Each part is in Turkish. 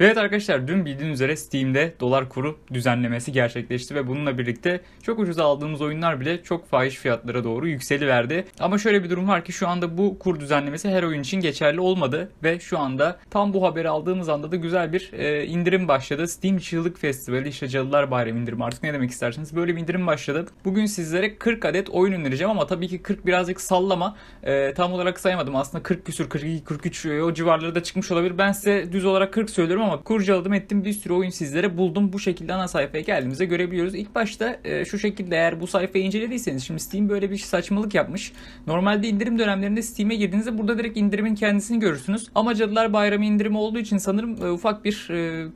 Evet arkadaşlar dün bildiğiniz üzere Steam'de dolar kuru düzenlemesi gerçekleşti ve bununla birlikte çok ucuza aldığımız oyunlar bile çok fahiş fiyatlara doğru yükseliverdi. Ama şöyle bir durum var ki şu anda bu kur düzenlemesi her oyun için geçerli olmadı ve şu anda tam bu haberi aldığımız anda da güzel bir e, indirim başladı. Steam Çığlık Festivali işte Cadılar Bayramı indirimi artık ne demek isterseniz böyle bir indirim başladı. Bugün sizlere 40 adet oyun önereceğim ama tabii ki 40 birazcık sallama. E, tam olarak saymadım aslında 40 küsür 42 43 o civarları da çıkmış olabilir. Ben size düz olarak 40 söylüyorum ama kurcaladım ettim bir sürü oyun sizlere buldum. Bu şekilde ana sayfaya geldiğimizde görebiliyoruz. İlk başta e, şu şekilde eğer bu sayfayı incelediyseniz şimdi Steam böyle bir saçmalık yapmış. Normalde indirim dönemlerinde Steam'e girdiğinizde burada direkt indirimin kendisini görürsünüz. Ama Cadılar Bayramı indirimi olduğu için sanırım e, ufak bir e,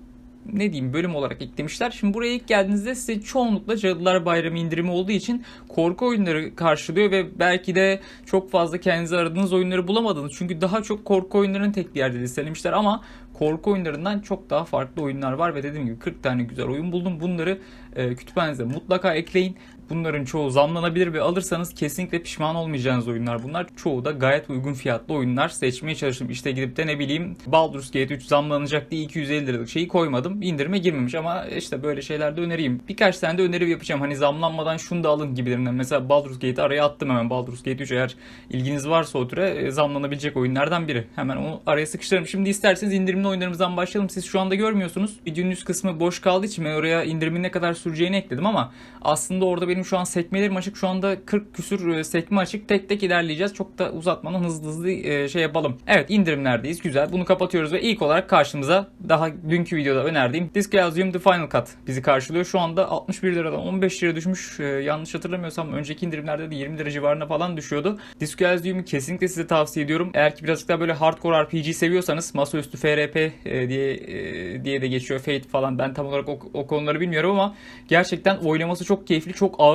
ne diyeyim bölüm olarak eklemişler. Şimdi buraya ilk geldiğinizde size çoğunlukla Cadılar Bayramı indirimi olduğu için korku oyunları karşılıyor ve belki de çok fazla kendinize aradığınız oyunları bulamadınız. Çünkü daha çok korku oyunlarını tek bir yerde listelemişler ama korku oyunlarından çok daha farklı oyunlar var ve dediğim gibi 40 tane güzel oyun buldum. Bunları e, kütüphanenize mutlaka ekleyin. Bunların çoğu zamlanabilir ve alırsanız kesinlikle pişman olmayacağınız oyunlar bunlar. Çoğu da gayet uygun fiyatlı oyunlar seçmeye çalıştım. İşte gidip de ne bileyim Baldur's Gate 3 zamlanacak diye 250 liralık şeyi koymadım. İndirime girmemiş ama işte böyle şeyler de önereyim. Birkaç tane de öneri yapacağım. Hani zamlanmadan şunu da alın gibilerinden. Mesela Baldur's Gate'i araya attım hemen. Baldur's Gate 3 eğer ilginiz varsa o türe e, zamlanabilecek oyunlardan biri. Hemen onu araya sıkıştırırım. Şimdi isterseniz indirimli oyunlarımızdan başlayalım. Siz şu anda görmüyorsunuz. Videonun üst kısmı boş kaldığı için ben oraya indirimin ne kadar süreceğini ekledim ama aslında orada benim şu an sekmelerim açık. Şu anda 40 küsür e, sekme açık. Tek tek ilerleyeceğiz. Çok da uzatmadan hızlı hızlı e, şey yapalım. Evet indirimlerdeyiz. Güzel. Bunu kapatıyoruz ve ilk olarak karşımıza daha dünkü videoda önerdiğim Discalcium The Final Cut bizi karşılıyor. Şu anda 61 liradan 15 lira düşmüş. E, yanlış hatırlamıyorsam önceki indirimlerde de 20 lira civarına falan düşüyordu. Discalcium'u kesinlikle size tavsiye ediyorum. Eğer ki birazcık daha böyle hardcore RPG seviyorsanız masaüstü FRP diye diye de geçiyor. Fate falan. Ben tam olarak o, o konuları bilmiyorum ama gerçekten oynaması çok keyifli, çok ağır.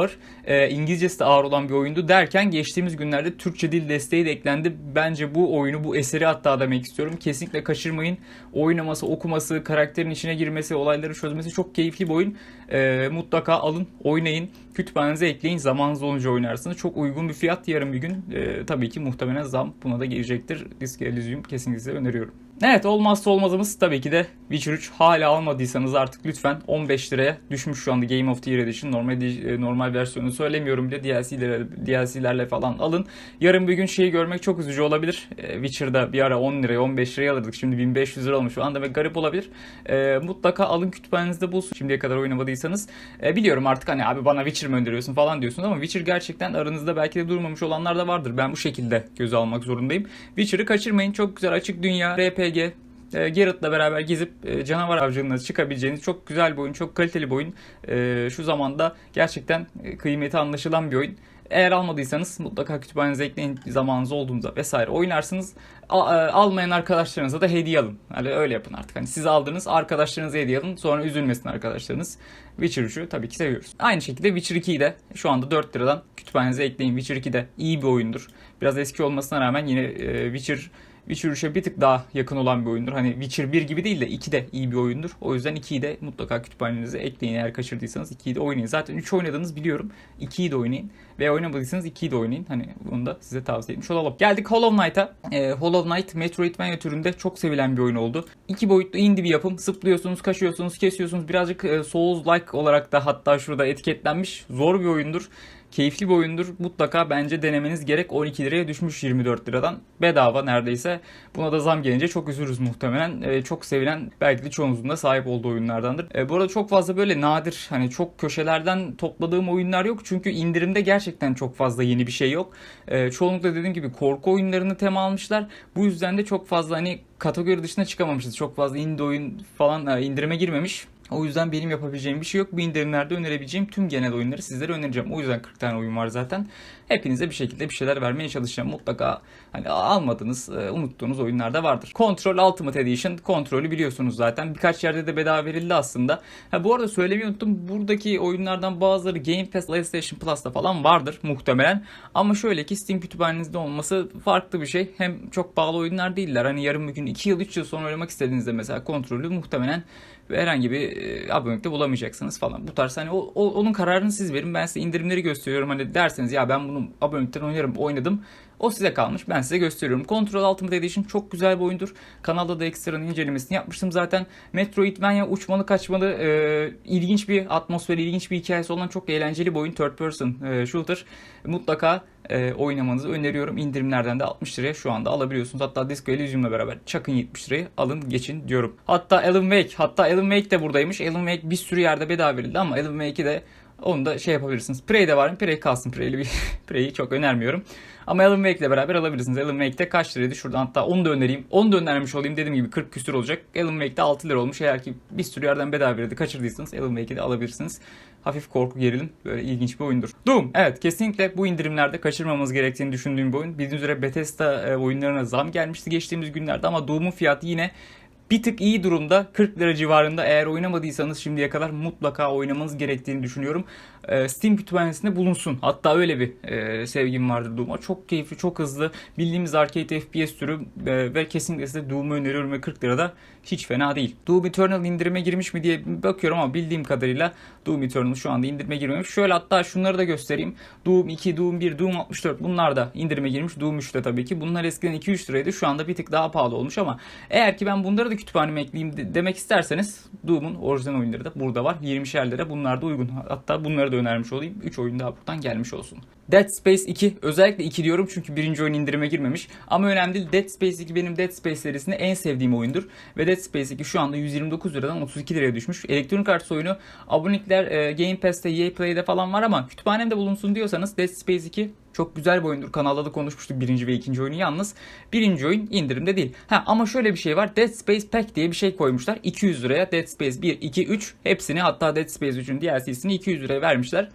E, İngilizcesi de ağır olan bir oyundu derken geçtiğimiz günlerde Türkçe dil desteği de eklendi. Bence bu oyunu, bu eseri hatta demek istiyorum. Kesinlikle kaçırmayın. Oynaması, okuması, karakterin içine girmesi, olayları çözmesi çok keyifli bir oyun. E, mutlaka alın, oynayın. Kütüphanenize ekleyin. Zamanınız olunca oynarsınız. Çok uygun bir fiyat. Yarın bir gün e, tabii ki muhtemelen zam buna da gelecektir. Disk Elysium kesinlikle öneriyorum. Evet olmazsa olmazımız tabii ki de Witcher 3 hala almadıysanız artık lütfen 15 liraya düşmüş şu anda Game of the Year Edition normal e, normal versiyonu söylemiyorum bile DLC'lerle DLC'lerle falan alın. Yarın bir gün şeyi görmek çok üzücü olabilir. E, Witcher'da bir ara 10 liraya 15 liraya alırdık. Şimdi 1500 lira olmuş şu anda ve garip olabilir. E, mutlaka alın kütüphanenizde bulsun. Şimdiye kadar oynamadıysanız. E, biliyorum artık hani abi bana Witcher mi önderiyorsun falan diyorsunuz ama Witcher gerçekten aranızda belki de durmamış olanlar da vardır. Ben bu şekilde göze almak zorundayım. Witcher'ı kaçırmayın. Çok güzel açık dünya RPG e, Geralt'la beraber gezip e, canavar avcılığına çıkabileceğiniz çok güzel bir oyun, çok kaliteli bir oyun. E, şu zamanda gerçekten kıymeti anlaşılan bir oyun. Eğer almadıysanız mutlaka kütüphanenize ekleyin zamanınız olduğunda vesaire oynarsınız. Al- almayan arkadaşlarınıza da hediye alın. Hani öyle yapın artık. Hani siz aldınız arkadaşlarınıza hediye alın. Sonra üzülmesin arkadaşlarınız. Witcher 3'ü tabii ki seviyoruz. Aynı şekilde Witcher 2'yi de şu anda 4 liradan kütüphanenize ekleyin. Witcher 2 de iyi bir oyundur. Biraz eski olmasına rağmen yine Witcher Witcher 3'e bir tık daha yakın olan bir oyundur. Hani Witcher 1 gibi değil de 2 de iyi bir oyundur. O yüzden 2'yi de mutlaka kütüphanenize ekleyin eğer kaçırdıysanız 2'yi de oynayın. Zaten 3 oynadığınız biliyorum. 2'yi de oynayın. Ve oynamadıysanız 2'yi de oynayın. Hani bunu da size tavsiye etmiş olalım. Geldik Hollow Knight'a. Ee, Hollow Knight Metroidvania türünde çok sevilen bir oyun oldu. İki boyutlu indie bir yapım. Zıplıyorsunuz, kaşıyorsunuz, kesiyorsunuz. Birazcık e, Souls-like olarak da hatta şurada etiketlenmiş. Zor bir oyundur. Keyifli bir oyundur. Mutlaka bence denemeniz gerek. 12 liraya düşmüş 24 liradan. Bedava neredeyse. Buna da zam gelince çok üzülürüz muhtemelen. Ee, çok sevilen belki de çoğunuzun da sahip olduğu oyunlardandır. Ee, bu arada çok fazla böyle nadir hani çok köşelerden topladığım oyunlar yok. Çünkü indirimde gerçekten çok fazla yeni bir şey yok. Ee, çoğunlukla dediğim gibi korku oyunlarını tema almışlar. Bu yüzden de çok fazla hani kategori dışına çıkamamışız. Çok fazla indie oyun falan e, indirime girmemiş. O yüzden benim yapabileceğim bir şey yok. Bu indirimlerde önerebileceğim tüm genel oyunları sizlere önereceğim. O yüzden 40 tane oyun var zaten. Hepinize bir şekilde bir şeyler vermeye çalışacağım. Mutlaka hani almadığınız, e, unuttuğunuz oyunlar da vardır. Control Ultimate Edition kontrolü biliyorsunuz zaten. Birkaç yerde de bedava verildi aslında. Ha bu arada söylemeyi unuttum. Buradaki oyunlardan bazıları Game Pass, PlayStation Plus'ta falan vardır muhtemelen. Ama şöyle ki Steam kütüphanenizde olması farklı bir şey. Hem çok pahalı oyunlar değiller. Hani yarın bir gün 2 yıl 3 yıl sonra oynamak istediğinizde mesela kontrolü muhtemelen herhangi bir e, abonelikte bulamayacaksınız falan. Bu tarz hani o, o- onun kararını siz verin. Ben size indirimleri gösteriyorum. Hani derseniz ya ben bunu abonelikten oynarım oynadım. O size kalmış. Ben size gösteriyorum. Control Ultimate Edition çok güzel bir oyundur. Kanalda da ekstranın incelemesini yapmıştım zaten. Metroidvania uçmalı kaçmalı e, ilginç bir atmosferi, ilginç bir hikayesi olan çok eğlenceli bir oyun. Third person e, shooter. Mutlaka e, oynamanızı öneriyorum. İndirimlerden de 60 liraya şu anda alabiliyorsunuz. Hatta Disco Elysium'la beraber çakın 70 liraya alın geçin diyorum. Hatta Alan Wake. Hatta Alan Wake de buradaymış. Alan Wake bir sürü yerde bedava verildi ama Alan Wake'i de onu da şey yapabilirsiniz. Prey'de var mı? Prey kalsın. Prey'li bir Prey'i çok önermiyorum. Ama Alan Wake ile beraber alabilirsiniz. Alan Wake'de kaç liraydı? Şuradan hatta onu da önereyim. Onu da önermiş olayım. Dediğim gibi 40 küsür olacak. Alan Wake'de 6 lira olmuş. Eğer ki bir sürü yerden bedava verildi. Kaçırdıysanız Alan Wake'i de alabilirsiniz. Hafif korku gerilim. Böyle ilginç bir oyundur. Doom. Evet kesinlikle bu indirimlerde kaçırmamamız gerektiğini düşündüğüm bir oyun. Bildiğiniz üzere Bethesda e, oyunlarına zam gelmişti geçtiğimiz günlerde ama Doom'un fiyatı yine bir tık iyi durumda 40 lira civarında eğer oynamadıysanız şimdiye kadar mutlaka oynamanız gerektiğini düşünüyorum. Ee, Steam kütüphanesinde bulunsun. Hatta öyle bir e, sevgim vardır Doom'a. Çok keyifli, çok hızlı. Bildiğimiz arcade FPS türü e, ve kesinlikle size Doom'u öneriyorum ve 40 lirada hiç fena değil. Doom Eternal indirime girmiş mi diye bakıyorum ama bildiğim kadarıyla Doom Eternal şu anda indirime girmemiş. Şöyle hatta şunları da göstereyim. Doom 2, Doom 1, Doom 64 bunlar da indirime girmiş. Doom 3 de tabii ki. Bunlar eskiden 2-3 liraydı. Şu anda bir tık daha pahalı olmuş ama eğer ki ben bunları da kütüphaneme ekleyeyim de- demek isterseniz Doom'un orijinal oyunları da burada var. 20'şer lira bunlar da uygun. Hatta bunları da önermiş olayım. 3 oyun daha buradan gelmiş olsun. Dead Space 2 özellikle 2 diyorum çünkü birinci oyun indirime girmemiş. Ama önemli değil. Dead Space 2 benim Dead Space serisinde en sevdiğim oyundur. Ve Dead Space 2 şu anda 129 liradan 32 liraya düşmüş. Elektronik Arts oyunu abonelikler e, Game Pass'te, EA Play'de falan var ama kütüphanemde bulunsun diyorsanız Dead Space 2 çok güzel bir oyundur. Kanalda da konuşmuştuk birinci ve ikinci oyunu yalnız. Birinci oyun indirimde değil. Ha ama şöyle bir şey var. Dead Space Pack diye bir şey koymuşlar. 200 liraya Dead Space 1, 2, 3 hepsini hatta Dead Space 3'ün DLC'sini 200 liraya vermişler.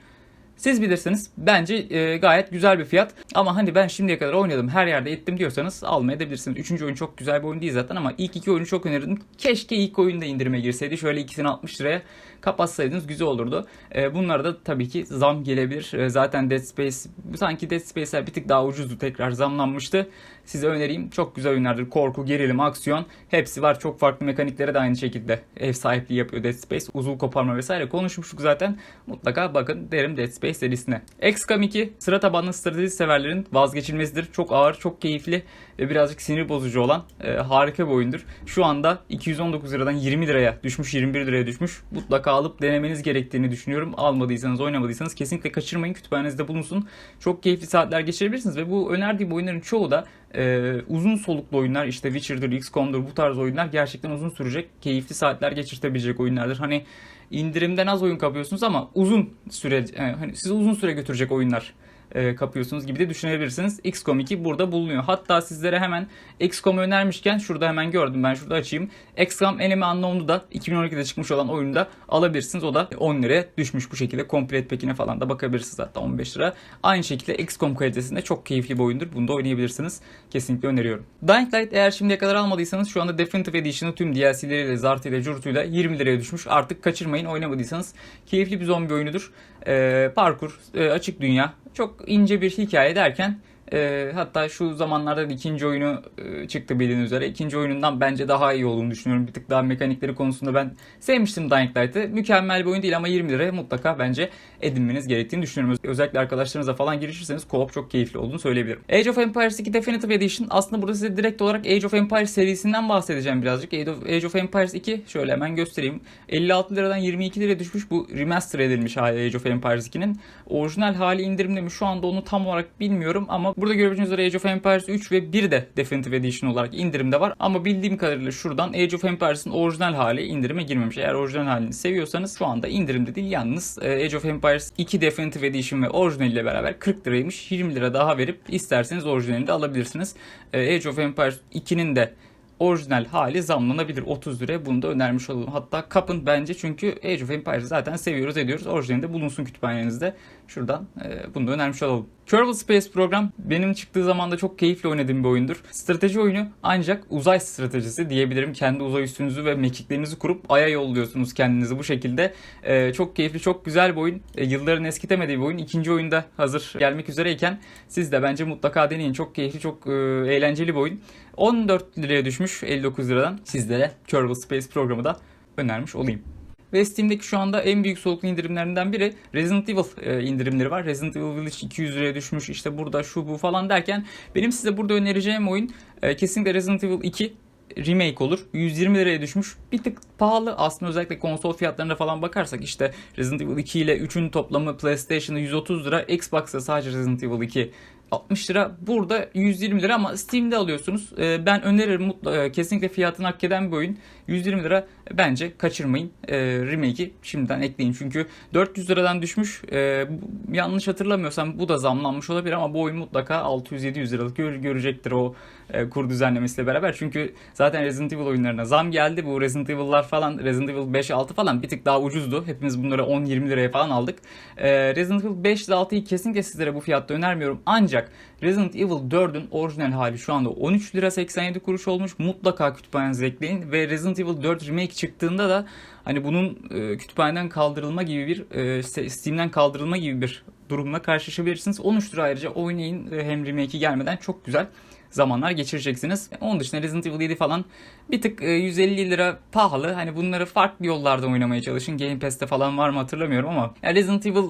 Siz bilirsiniz. Bence e, gayet güzel bir fiyat. Ama hani ben şimdiye kadar oynadım her yerde ettim diyorsanız almayabilirsiniz. Üçüncü oyun çok güzel bir oyun değil zaten ama ilk iki oyunu çok önerirdim. Keşke ilk oyunda indirime girseydi. Şöyle ikisini 60 liraya kapatsaydınız güzel olurdu. E, bunlara da tabii ki zam gelebilir. E, zaten Dead Space sanki Dead Space'ler bir tık daha ucuzdu. Tekrar zamlanmıştı. Size önereyim. Çok güzel oyunlardır. Korku, gerilim, aksiyon hepsi var. Çok farklı mekaniklere de aynı şekilde ev sahipliği yapıyor Dead Space. Uzun koparma vesaire konuşmuştuk zaten. Mutlaka bakın derim Dead Space serisine. XCOM 2 sıra tabanlı strateji severlerin vazgeçilmesidir. Çok ağır, çok keyifli ve birazcık sinir bozucu olan e, harika bir oyundur. Şu anda 219 liradan 20 liraya düşmüş, 21 liraya düşmüş. Mutlaka alıp denemeniz gerektiğini düşünüyorum. Almadıysanız, oynamadıysanız kesinlikle kaçırmayın. Kütüphanenizde bulunsun. Çok keyifli saatler geçirebilirsiniz ve bu önerdiğim oyunların çoğu da e, uzun soluklu oyunlar işte Witcher'dır, XCOM'dur bu tarz oyunlar gerçekten uzun sürecek, keyifli saatler geçirtebilecek oyunlardır. Hani indirimden az oyun kapıyorsunuz ama uzun süre e, hani sizi uzun süre götürecek oyunlar e, kapıyorsunuz gibi de düşünebilirsiniz. XCOM 2 burada bulunuyor. Hatta sizlere hemen XCOM'u önermişken şurada hemen gördüm ben şurada açayım. XCOM Enemy Unknown'u da 2012'de çıkmış olan oyunu da alabilirsiniz. O da 10 liraya düşmüş bu şekilde. Complete Pack'ine falan da bakabilirsiniz hatta 15 lira. Aynı şekilde XCOM kalitesinde çok keyifli bir oyundur. Bunu da oynayabilirsiniz. Kesinlikle öneriyorum. Dying Light eğer şimdiye kadar almadıysanız şu anda Definitive Edition'ı tüm DLC'leriyle, zartıyla, curtuyla 20 liraya düşmüş. Artık kaçırmayın oynamadıysanız. Keyifli bir zombi oyunudur. Ee, parkur, e, açık dünya. Çok ince bir hikaye derken e, hatta şu zamanlarda da ikinci oyunu e, çıktı bildiğiniz üzere. İkinci oyunundan bence daha iyi olduğunu düşünüyorum. Bir tık daha mekanikleri konusunda ben sevmiştim Dying Light'ı. Mükemmel bir oyun değil ama 20 liraya mutlaka bence edinmeniz gerektiğini düşünüyorum. Özellikle arkadaşlarınızla falan girişirseniz co-op çok keyifli olduğunu söyleyebilirim. Age of Empires 2 Definitive Edition aslında burada size direkt olarak Age of Empires serisinden bahsedeceğim birazcık. Age of, Age of Empires 2 şöyle hemen göstereyim. 56 liradan 22 liraya düşmüş bu remaster edilmiş hali Age of Empires 2'nin. Orijinal hali indirimde mi şu anda onu tam olarak bilmiyorum ama burada görebileceğiniz üzere Age of Empires 3 ve 1 de Definitive Edition olarak indirimde var. Ama bildiğim kadarıyla şuradan Age of Empires'ın orijinal hali indirime girmemiş. Eğer orijinal halini seviyorsanız şu anda indirimde değil. Yalnız e, Age of Empires 2 Definitive Edition ve orijinaliyle beraber 40 liraymış. 20 lira daha verip isterseniz orijinalini de alabilirsiniz. E, Age of Empires 2'nin de orijinal hali zamlanabilir 30 liraya bunu da önermiş olalım. Hatta kapın bence çünkü Age of Empires zaten seviyoruz ediyoruz. Orijinalinde bulunsun kütüphanenizde. Şuradan e, bunu da önermiş olalım. Kerbal Space Program benim çıktığı zamanda çok keyifli oynadığım bir oyundur. Strateji oyunu ancak uzay stratejisi diyebilirim. Kendi uzay üstünüzü ve mekiklerinizi kurup aya yolluyorsunuz kendinizi bu şekilde. E, çok keyifli, çok güzel bir oyun. E, yılların eskitemediği bir oyun. İkinci oyunda hazır gelmek üzereyken siz de bence mutlaka deneyin. Çok keyifli, çok e, eğlenceli bir oyun. 14 liraya düşmüş 59 liradan sizlere Kerbal Space programı da önermiş olayım. ve Steam'deki şu anda en büyük soluklu indirimlerinden biri Resident Evil e, indirimleri var. Resident Evil Village 200 liraya düşmüş işte burada şu bu falan derken benim size burada önereceğim oyun e, kesinlikle Resident Evil 2 remake olur. 120 liraya düşmüş. Bir tık pahalı aslında özellikle konsol fiyatlarına falan bakarsak işte Resident Evil 2 ile 3'ün toplamı PlayStation'da 130 lira, Xbox'ta sadece Resident Evil 2 60 lira. Burada 120 lira ama Steam'de alıyorsunuz. Ee, ben öneririm mutlu, e, kesinlikle fiyatını hak eden bir oyun. 120 lira bence kaçırmayın. Ee, remake'i şimdiden ekleyin. Çünkü 400 liradan düşmüş. Bu- yanlış hatırlamıyorsam bu da zamlanmış olabilir ama bu oyun mutlaka 600-700 liralık gör- görecektir o e, kur düzenlemesiyle beraber. Çünkü zaten Resident Evil oyunlarına zam geldi. Bu Resident Evil'lar falan Resident Evil 5-6 falan bir tık daha ucuzdu. Hepimiz bunları 10-20 liraya falan aldık. Ee, Resident Evil 5 ile 6'yı kesinlikle sizlere bu fiyatta önermiyorum. Ancak Resident Evil 4'ün orijinal hali şu anda 13 lira 87 kuruş olmuş. Mutlaka kütüphanenize ekleyin ve Resident Evil 4 remake çıktığında da hani bunun e, kütüphaneden kaldırılma gibi bir e, Steam'den kaldırılma gibi bir durumla karşılaşabilirsiniz. 13 lira ayrıca oynayın e, hem remake'i gelmeden çok güzel zamanlar geçireceksiniz. Onun dışında Resident Evil 7 falan bir tık e, 150 lira pahalı. Hani bunları farklı yollarda oynamaya çalışın. Game Pass'te falan var mı hatırlamıyorum ama Resident Evil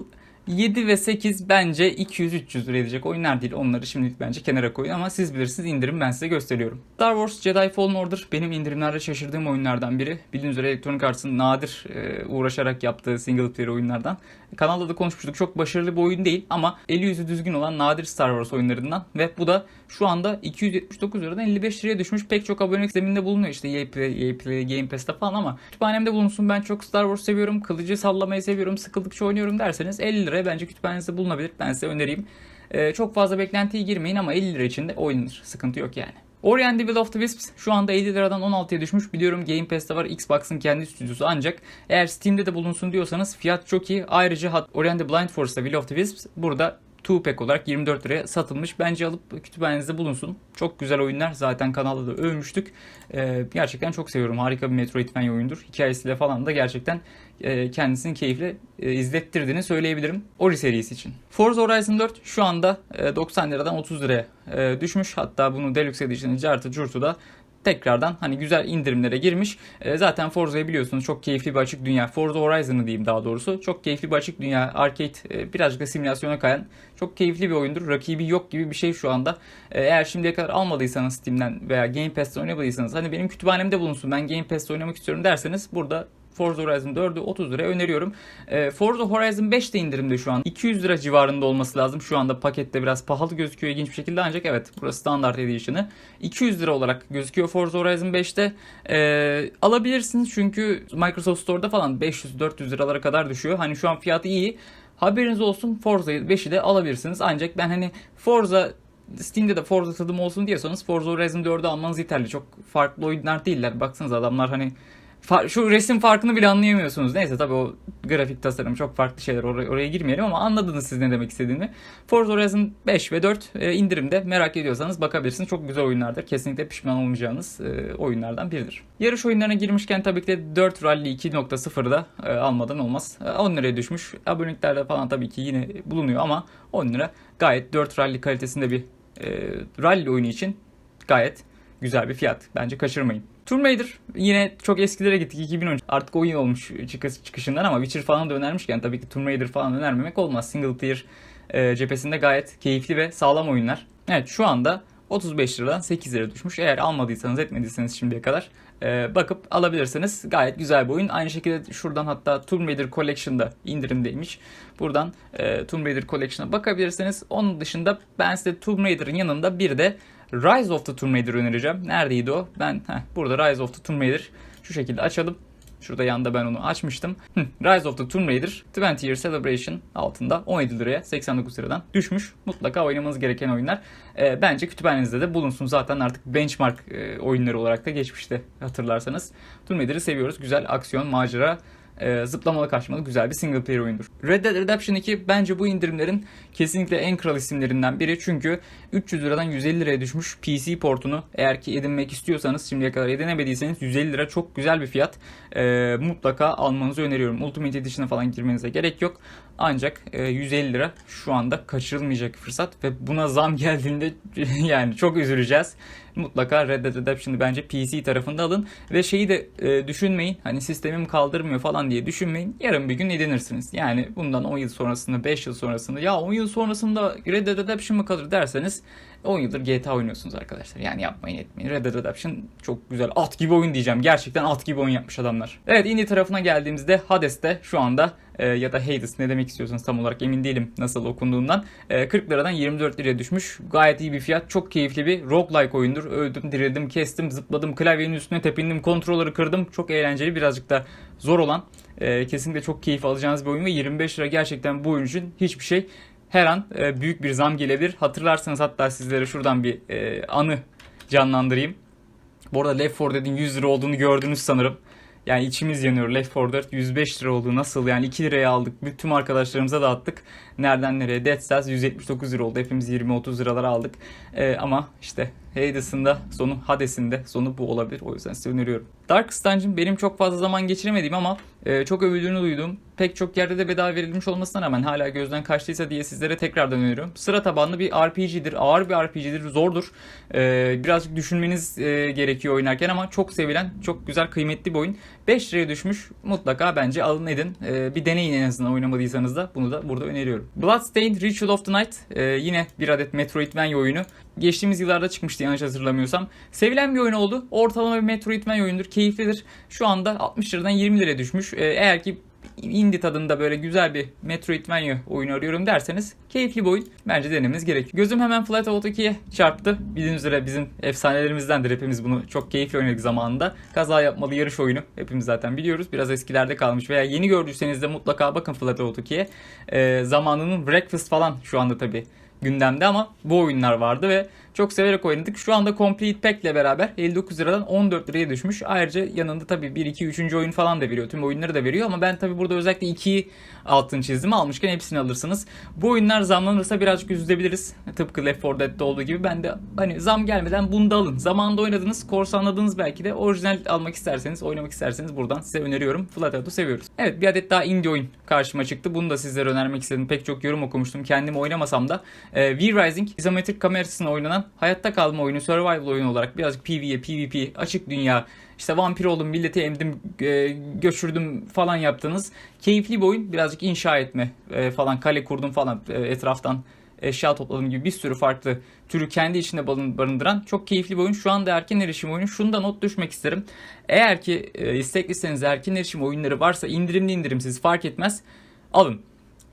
7 ve 8 bence 200-300 lira edecek oyunlar değil. Onları şimdilik bence kenara koyun ama siz bilirsiniz indirim ben size gösteriyorum. Star Wars Jedi Fallen Order benim indirimlerde şaşırdığım oyunlardan biri. Bildiğiniz üzere Electronic Arts'ın nadir e, uğraşarak yaptığı single player oyunlardan. Kanalda da konuşmuştuk. Çok başarılı bir oyun değil ama eli yüzü düzgün olan nadir Star Wars oyunlarından ve bu da şu anda 279 liradan 55 liraya düşmüş. Pek çok abonelik zeminde bulunuyor işte EA Play, EA Play, Game Pass'te falan ama kütüphanemde bulunsun. Ben çok Star Wars seviyorum. Kılıcı sallamayı seviyorum. Sıkıldıkça oynuyorum derseniz 50 liraya bence kütüphanenizde bulunabilir. Ben size önereyim. Ee, çok fazla beklentiye girmeyin ama 50 lira içinde oynanır. Sıkıntı yok yani. Ori and the Will of the Wisps şu anda 50 liradan 16'ya düşmüş. Biliyorum Game Pass'te var Xbox'ın kendi stüdyosu ancak eğer Steam'de de bulunsun diyorsanız fiyat çok iyi. Ayrıca Ori and the Blind Force'da Will of the Wisps burada 2 pack olarak 24 liraya satılmış. Bence alıp kütüphanenizde bulunsun. Çok güzel oyunlar. Zaten kanalda da övmüştük. Ee, gerçekten çok seviyorum. Harika bir Metroidvania oyundur. Hikayesiyle falan da gerçekten e, kendisini keyifle e, izlettirdiğini söyleyebilirim. Ori serisi için. Forza Horizon 4 şu anda e, 90 liradan 30 liraya e, düşmüş. Hatta bunu Deluxe Edition'ı cartı curtu da tekrardan hani güzel indirimlere girmiş. E, zaten Forza'yı biliyorsunuz çok keyifli bir açık dünya. Forza Horizon'ı diyeyim daha doğrusu. Çok keyifli bir açık dünya. Arcade e, birazcık da simülasyona kayan çok keyifli bir oyundur. Rakibi yok gibi bir şey şu anda. E, eğer şimdiye kadar almadıysanız Steam'den veya Game Pass'te oynamadıysanız hani benim kütüphanemde bulunsun ben Game Pass'te oynamak istiyorum derseniz burada Forza Horizon 4'ü 30 liraya öneriyorum. E, Forza Horizon 5 de indirimde şu an. 200 lira civarında olması lazım. Şu anda pakette biraz pahalı gözüküyor ilginç bir şekilde ancak evet burası standart edition'ı. 200 lira olarak gözüküyor Forza Horizon 5'te. E, alabilirsiniz çünkü Microsoft Store'da falan 500-400 liralara kadar düşüyor. Hani şu an fiyatı iyi. Haberiniz olsun Forza 5'i de alabilirsiniz. Ancak ben hani Forza Steam'de de Forza tadım olsun diyorsanız Forza Horizon 4'ü almanız yeterli. Çok farklı oyunlar değiller. Baksanıza adamlar hani şu resim farkını bile anlayamıyorsunuz. Neyse tabii o grafik tasarım çok farklı şeyler oraya, oraya girmeyelim ama anladınız siz ne demek istediğimi. Forza Horizon 5 ve 4 e, indirimde merak ediyorsanız bakabilirsiniz. Çok güzel oyunlardır. Kesinlikle pişman olmayacağınız e, oyunlardan biridir. Yarış oyunlarına girmişken tabii ki de 4 Rally 2.0'da e, almadan olmaz. E, 10 liraya düşmüş. Aboneliklerde falan tabii ki yine bulunuyor ama 10 lira gayet 4 Rally kalitesinde bir e, rally oyunu için gayet güzel bir fiyat. Bence kaçırmayın. Tomb yine çok eskilere gittik 2013 artık oyun olmuş çıkış, çıkışından ama Witcher falan da önermişken tabii ki Tomb Raider falan önermemek olmaz. Single player e, cephesinde gayet keyifli ve sağlam oyunlar. Evet şu anda 35 liradan 8 lira düşmüş. Eğer almadıysanız etmediyseniz şimdiye kadar e, bakıp alabilirsiniz. Gayet güzel bir oyun. Aynı şekilde şuradan hatta Tomb Raider Collection'da indirimdeymiş. Buradan e, Tomb Raider Collection'a bakabilirsiniz. Onun dışında ben size Tomb Raider'ın yanında bir de Rise of the Tomb Raider önereceğim. Neredeydi o? Ben heh, burada Rise of the Tomb Raider şu şekilde açalım. Şurada yanda ben onu açmıştım. Rise of the Tomb Raider 20 Year Celebration altında 17 liraya 89 liradan düşmüş. Mutlaka oynamanız gereken oyunlar. Ee, bence kütüphanenizde de bulunsun. Zaten artık benchmark e, oyunları olarak da geçmişte hatırlarsanız. Tomb Raider'ı seviyoruz. Güzel aksiyon, macera, e, zıplamalı kaçmalı güzel bir single player oyundur. Red Dead Redemption 2 bence bu indirimlerin kesinlikle en kral isimlerinden biri. Çünkü 300 liradan 150 liraya düşmüş PC portunu eğer ki edinmek istiyorsanız şimdiye kadar edinemediyseniz 150 lira çok güzel bir fiyat. E, mutlaka almanızı öneriyorum. Ultimate Edition'a falan girmenize gerek yok. Ancak e, 150 lira şu anda kaçırılmayacak fırsat ve buna zam geldiğinde yani çok üzüleceğiz. mutlaka Red Dead Redemption'ı bence PC tarafında alın ve şeyi de e, düşünmeyin. Hani sistemim kaldırmıyor falan diye düşünmeyin. Yarın bir gün edinirsiniz. Yani bundan 10 yıl sonrasında, 5 yıl sonrasında ya 10 yıl sonrasında Red Dead Redemption mı kalır derseniz 10 yıldır GTA oynuyorsunuz arkadaşlar. Yani yapmayın etmeyin. Red Dead Redemption çok güzel. At gibi oyun diyeceğim. Gerçekten at gibi oyun yapmış adamlar. Evet indie tarafına geldiğimizde Hades'te şu anda e, ya da Hades ne demek istiyorsanız tam olarak emin değilim nasıl okunduğundan. E, 40 liradan 24 liraya düşmüş. Gayet iyi bir fiyat. Çok keyifli bir roguelike oyundur. Öldüm, dirildim, kestim, zıpladım, klavyenin üstüne tepindim, kontrolleri kırdım. Çok eğlenceli. Birazcık da zor olan. E, kesinlikle çok keyif alacağınız bir oyun ve 25 lira gerçekten bu oyun için hiçbir şey. Her an e, büyük bir zam gelebilir. Hatırlarsanız hatta sizlere şuradan bir e, anı canlandırayım. Bu arada Left 4 Dead'in 100 lira olduğunu gördünüz sanırım. Yani içimiz yanıyor. Left 4 Dead 105 lira oldu. Nasıl yani 2 liraya aldık. Bütün arkadaşlarımıza dağıttık. Nereden nereye? Dead Cells 179 lira oldu. Hepimiz 20-30 liralara aldık. Ee, ama işte Hades'in de sonu, Hades'in de sonu bu olabilir. O yüzden size öneriyorum. Dark Dungeon benim çok fazla zaman geçiremediğim ama e, çok övüldüğünü duyduğum pek çok yerde de bedava verilmiş olmasına rağmen hala gözden kaçtıysa diye sizlere tekrardan öneriyorum. Sıra tabanlı bir RPG'dir. Ağır bir RPG'dir. Zordur. Ee, birazcık düşünmeniz e, gerekiyor oynarken ama çok sevilen, çok güzel, kıymetli bir oyun. 5 liraya düşmüş. Mutlaka bence alın edin. Ee, bir deneyin en azından oynamadıysanız da. Bunu da burada öneriyorum. Bloodstained Ritual of the Night. e, yine bir adet Metroidvania oyunu. Geçtiğimiz yıllarda çıkmıştı yanlış hatırlamıyorsam. Sevilen bir oyun oldu. Ortalama bir Metroidvania oyundur. Keyiflidir. Şu anda 60 liradan 20 liraya düşmüş. Ee, eğer ki indie tadında böyle güzel bir Metroidvania oyunu arıyorum derseniz keyifli bir oyun. Bence denemeniz gerekiyor. Gözüm hemen Flatout 2'ye çarptı. Bildiğiniz üzere bizim efsanelerimizdendir. Hepimiz bunu çok keyifli oynadık zamanında. Kaza yapmalı yarış oyunu. Hepimiz zaten biliyoruz. Biraz eskilerde kalmış veya yeni gördüyseniz de mutlaka bakın Flatout 2'ye. Ee, zamanının Breakfast falan şu anda tabii gündemde ama bu oyunlar vardı ve çok severek oynadık. Şu anda Complete Pack ile beraber 59 liradan 14 liraya düşmüş. Ayrıca yanında tabii 1 2 3. oyun falan da veriyor. Tüm oyunları da veriyor ama ben tabii burada özellikle 2'yi altın çizdim. Almışken hepsini alırsınız. Bu oyunlar zamlanırsa birazcık üzülebiliriz. Tıpkı Left 4 Dead'de olduğu gibi ben de hani zam gelmeden bunu da alın. Zamanında oynadınız, korsanladınız belki de. Orijinal almak isterseniz, oynamak isterseniz buradan size öneriyorum. Flatout seviyoruz. Evet bir adet daha indie oyun karşıma çıktı. Bunu da sizlere önermek istedim. Pek çok yorum okumuştum. Kendim oynamasam da. Ee, V-Rising izometrik kamera açısından oynanan hayatta kalma oyunu, survival oyunu olarak birazcık PvE, PvP, açık dünya, işte vampir oldum, milleti emdim, e, göçürdüm falan yaptığınız keyifli bir oyun. Birazcık inşa etme e, falan, kale kurdum falan e, etraftan eşya topladım gibi bir sürü farklı türü kendi içinde barın- barındıran çok keyifli bir oyun. Şu anda erken erişim oyunu. Şunu da not düşmek isterim. Eğer ki istekliseniz erken erişim oyunları varsa indirimli indirimsiz fark etmez. Alın.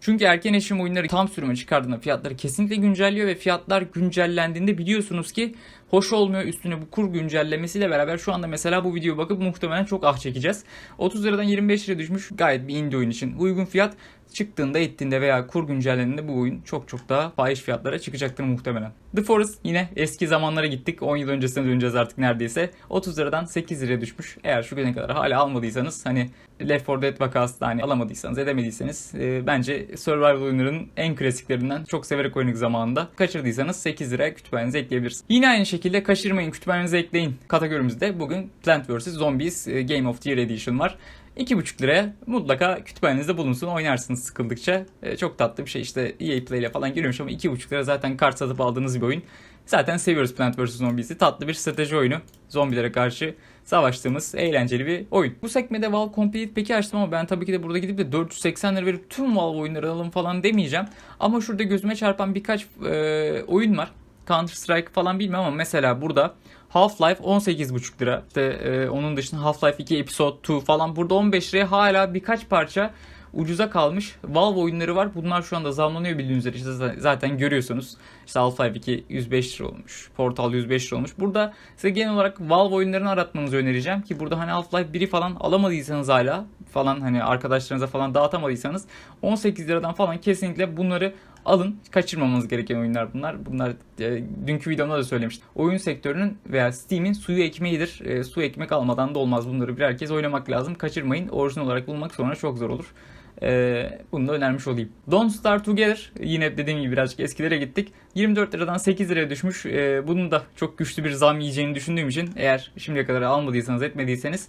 Çünkü erken erişim oyunları tam sürüme çıkardığında fiyatları kesinlikle güncelliyor ve fiyatlar güncellendiğinde biliyorsunuz ki hoş olmuyor. Üstüne bu kur güncellemesiyle beraber şu anda mesela bu videoya bakıp muhtemelen çok ah çekeceğiz. 30 liradan 25 liraya düşmüş gayet bir indie oyun için uygun fiyat. Çıktığında ettiğinde veya kur güncellendiğinde bu oyun çok çok daha fahiş fiyatlara çıkacaktır muhtemelen. The Forest yine eski zamanlara gittik. 10 yıl öncesine döneceğiz artık neredeyse. 30 liradan 8 liraya düşmüş. Eğer şu güne kadar hala almadıysanız hani Left 4 Dead vakası hani alamadıysanız edemediyseniz e, bence survival oyunlarının en klasiklerinden çok severek oynadık zamanında. Kaçırdıysanız 8 liraya kütüphanenize ekleyebilirsiniz. Yine aynı şekilde kaçırmayın kütüphanenize ekleyin kategorimizde bugün Plant vs. Zombies e, Game of the Year Edition var. 2,5 liraya mutlaka kütüphanenizde bulunsun oynarsınız sıkıldıkça. E, çok tatlı bir şey işte EA Play ile falan geliyormuş ama 2,5 lira zaten kart satıp aldığınız bir oyun. Zaten seviyoruz Plant vs. Zombies'i. Tatlı bir strateji oyunu. Zombilere karşı savaştığımız eğlenceli bir oyun. Bu sekmede Valve Complete peki açtım ama ben tabii ki de burada gidip de 480 lira verip tüm Valve oyunları alalım falan demeyeceğim. Ama şurada gözüme çarpan birkaç e, oyun var. Counter Strike falan bilmem ama mesela burada Half-Life 18,5 lira. İşte e, onun dışında Half-Life 2 Episode 2 falan burada 15 liraya hala birkaç parça ucuza kalmış Valve oyunları var. Bunlar şu anda zamlanıyor bildiğiniz üzere. İşte zaten görüyorsunuz. İşte Half-Life 2 105 lira olmuş. Portal 105 lira olmuş. Burada size genel olarak Valve oyunlarını aratmanızı önereceğim ki burada hani Half-Life 1'i falan alamadıysanız hala falan hani arkadaşlarınıza falan dağıtamadıysanız 18 liradan falan kesinlikle bunları alın. Kaçırmamanız gereken oyunlar bunlar. Bunlar e, dünkü videomda da söylemiştim. Oyun sektörünün veya Steam'in suyu ekmeğidir. E, su ekmek almadan da olmaz. Bunları birer kez oynamak lazım. Kaçırmayın. Orijinal olarak bulmak sonra çok zor olur. E, bunu da önermiş olayım. Don't Start Together yine dediğim gibi birazcık eskilere gittik. 24 liradan 8 liraya düşmüş. E, bunun da çok güçlü bir zam yiyeceğini düşündüğüm için eğer şimdiye kadar almadıysanız etmediyseniz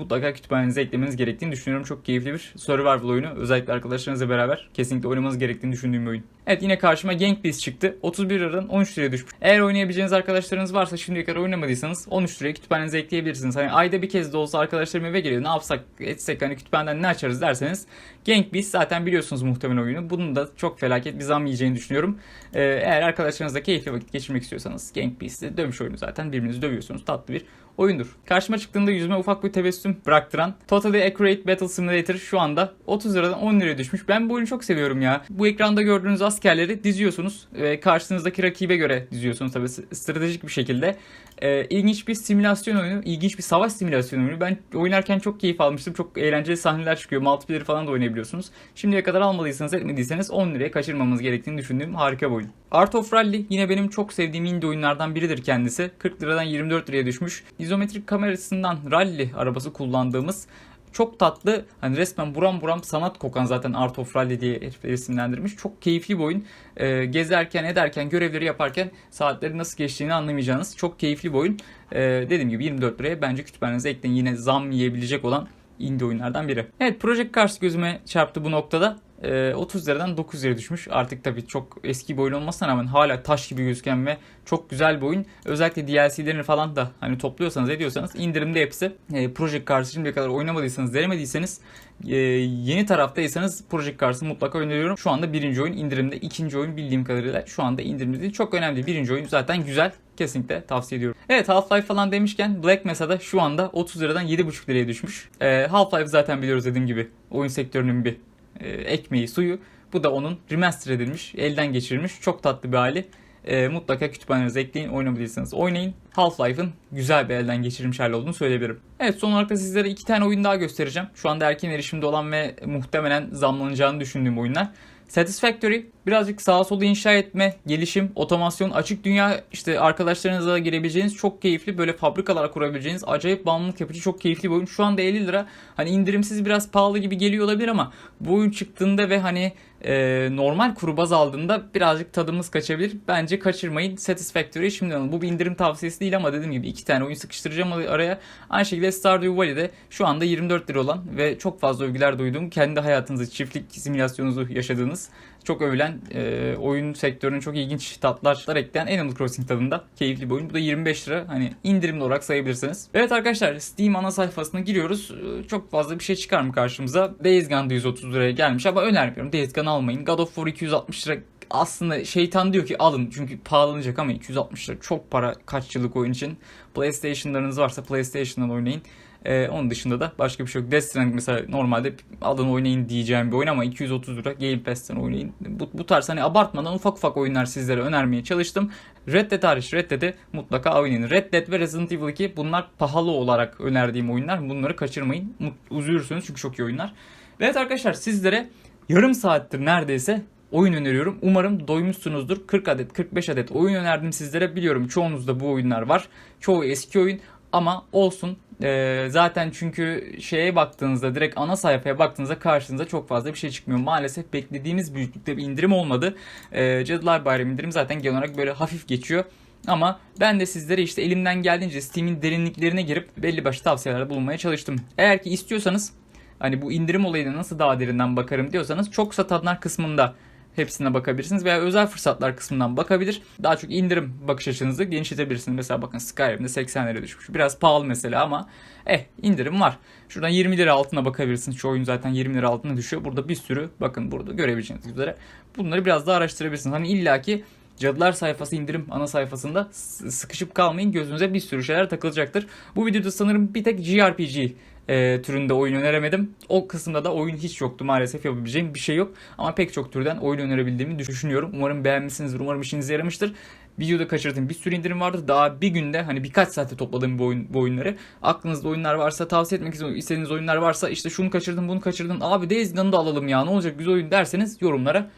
mutlaka kütüphanenize eklemeniz gerektiğini düşünüyorum. Çok keyifli bir survival oyunu. Özellikle arkadaşlarınızla beraber kesinlikle oynamanız gerektiğini düşündüğüm bir oyun. Evet yine karşıma Gang Beasts çıktı. 31 liradan 13 liraya düşmüş. Eğer oynayabileceğiniz arkadaşlarınız varsa şimdiye kadar oynamadıysanız 13 liraya kütüphanenize ekleyebilirsiniz. Hani ayda bir kez de olsa arkadaşlarım eve geliyor. Ne yapsak etsek hani kütüphaneden ne açarız derseniz Gang Beasts zaten biliyorsunuz muhtemelen oyunu. Bunun da çok felaket bir zam yiyeceğini düşünüyorum. Ee, eğer arkadaşlarınızla keyifli vakit geçirmek istiyorsanız Gang Beasts'i dövüş oyunu zaten birbirinizi dövüyorsunuz. Tatlı bir oyundur. Karşıma çıktığında yüzüme ufak bir tebessüm bıraktıran Totally Accurate Battle Simulator şu anda 30 liradan 10 liraya düşmüş. Ben bu oyunu çok seviyorum ya. Bu ekranda gördüğünüz askerleri diziyorsunuz ve karşınızdaki rakibe göre diziyorsunuz tabii stratejik bir şekilde. Ee, ilginç bir simülasyon oyunu, ilginç bir savaş simülasyon oyunu. Ben oynarken çok keyif almıştım. Çok eğlenceli sahneler çıkıyor. Multiplayer falan da oynayabiliyorsunuz. Şimdiye kadar almadıysanız etmediyseniz 10 liraya kaçırmamanız gerektiğini düşündüğüm harika bir oyun. Art of Rally yine benim çok sevdiğim indie oyunlardan biridir kendisi. 40 liradan 24 liraya düşmüş. İzometrik kamerasından rally arabası kullandığımız çok tatlı hani resmen buram buram sanat kokan zaten Art of Rally diye herifler isimlendirmiş. Çok keyifli bir oyun. Ee, gezerken ederken görevleri yaparken saatleri nasıl geçtiğini anlamayacağınız çok keyifli bir oyun. Ee, dediğim gibi 24 liraya bence kütüphanenize ekleyin yine zam yiyebilecek olan indie oyunlardan biri. Evet Project Cars gözüme çarptı bu noktada. Ee, 30 liradan 9 liraya düşmüş. Artık tabii çok eski bir oyun olmasına rağmen hala taş gibi gözüken ve çok güzel bir oyun. Özellikle DLC'lerini falan da hani topluyorsanız ediyorsanız indirimde hepsi. Ee, Project Cars'ı şimdiye kadar oynamadıysanız, denemediyseniz e, yeni taraftaysanız Project Cars'ı mutlaka öneriyorum. Şu anda birinci oyun indirimde. ikinci oyun bildiğim kadarıyla şu anda indirimde değil. Çok önemli. Birinci oyun zaten güzel. Kesinlikle tavsiye ediyorum. Evet Half-Life falan demişken Black Mesa'da şu anda 30 liradan 7,5 liraya düşmüş. Ee, Half-Life zaten biliyoruz dediğim gibi. Oyun sektörünün bir e, ekmeği, suyu. Bu da onun remaster edilmiş, elden geçirilmiş çok tatlı bir hali. E, mutlaka kütüphanenize ekleyin, oynamadıysanız oynayın. Half-Life'ın güzel bir elden geçirilmiş hali olduğunu söyleyebilirim. Evet son olarak da sizlere iki tane oyun daha göstereceğim. Şu anda erken erişimde olan ve muhtemelen zamlanacağını düşündüğüm oyunlar. Satisfactory birazcık sağa sola inşa etme, gelişim, otomasyon, açık dünya işte arkadaşlarınızla girebileceğiniz çok keyifli böyle fabrikalar kurabileceğiniz acayip bağımlılık yapıcı çok keyifli bir oyun. Şu anda 50 lira hani indirimsiz biraz pahalı gibi geliyor olabilir ama bu oyun çıktığında ve hani e, normal kuru baz aldığında birazcık tadımız kaçabilir. Bence kaçırmayın. Satisfactory şimdi alın. Bu bir indirim tavsiyesi değil ama dediğim gibi iki tane oyun sıkıştıracağım araya. Aynı şekilde Stardew Valley'de şu anda 24 lira olan ve çok fazla övgüler duyduğum kendi hayatınızı çiftlik simülasyonunuzu yaşadığınız çok övülen e, oyun sektörünün çok ilginç tatlar ekleyen Animal Crossing tadında keyifli bir oyun. Bu da 25 lira hani indirimli olarak sayabilirsiniz. Evet arkadaşlar Steam ana sayfasına giriyoruz. E, Çok fazla bir şey çıkar mı karşımıza? Days Gone da 130 liraya gelmiş ama önermiyorum. Days Gone almayın. God of War 260 lira aslında şeytan diyor ki alın çünkü pahalanacak ama 260 lira çok para kaç yıllık oyun için. PlayStation'larınız varsa PlayStation'dan oynayın. Ee, onun dışında da başka bir şey yok. Death Stranding mesela normalde alın oynayın diyeceğim bir oyun ama 230 lira Game Pass'ten oynayın. Bu, bu tarz hani abartmadan ufak ufak oyunlar sizlere önermeye çalıştım. Red Dead hariç Red Dead'i mutlaka oynayın. Red Dead ve Resident Evil 2 bunlar pahalı olarak önerdiğim oyunlar. Bunları kaçırmayın. Mut- Üzülürsünüz çünkü çok iyi oyunlar. Ve evet arkadaşlar sizlere yarım saattir neredeyse oyun öneriyorum. Umarım doymuşsunuzdur. 40 adet 45 adet oyun önerdim sizlere. Biliyorum çoğunuzda bu oyunlar var. Çoğu eski oyun ama olsun. Ee, zaten çünkü şeye baktığınızda direkt ana sayfaya baktığınızda karşınıza çok fazla bir şey çıkmıyor. Maalesef beklediğimiz büyüklükte bir indirim olmadı. Ee, Cadılar Bayramı indirim zaten genel olarak böyle hafif geçiyor. Ama ben de sizlere işte elimden geldiğince Steam'in derinliklerine girip belli başlı tavsiyelerde bulunmaya çalıştım. Eğer ki istiyorsanız hani bu indirim olayına nasıl daha derinden bakarım diyorsanız çok satanlar kısmında hepsine bakabilirsiniz veya özel fırsatlar kısmından bakabilir. Daha çok indirim bakış açınızı genişletebilirsiniz. Mesela bakın Skyrim'de 80 lira düşmüş. Biraz pahalı mesela ama eh indirim var. Şuradan 20 lira altına bakabilirsiniz. Şu oyun zaten 20 lira altına düşüyor. Burada bir sürü bakın burada görebileceğiniz üzere. Bunları biraz daha araştırabilirsiniz. Hani illaki Cadılar sayfası indirim ana sayfasında sıkışıp kalmayın. Gözünüze bir sürü şeyler takılacaktır. Bu videoda sanırım bir tek JRPG e, türünde oyun öneremedim. O kısımda da oyun hiç yoktu maalesef yapabileceğim bir şey yok. Ama pek çok türden oyun önerebildiğimi düşünüyorum. Umarım beğenmişsinizdir. Umarım işinize yaramıştır. Videoda kaçırdığım bir sürü indirim vardı. Daha bir günde hani birkaç saatte topladığım bu, oyun, bu oyunları. Aklınızda oyunlar varsa tavsiye etmek istediğiniz oyunlar varsa işte şunu kaçırdım bunu kaçırdım. Abi Days Gone'ı da alalım ya ne olacak güzel oyun derseniz yorumlara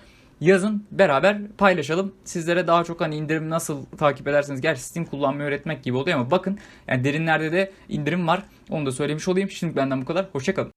yazın beraber paylaşalım. Sizlere daha çok hani indirim nasıl takip ederseniz gerçi Steam kullanmayı öğretmek gibi oluyor ama bakın yani derinlerde de indirim var. Onu da söylemiş olayım. Şimdi benden bu kadar. Hoşçakalın.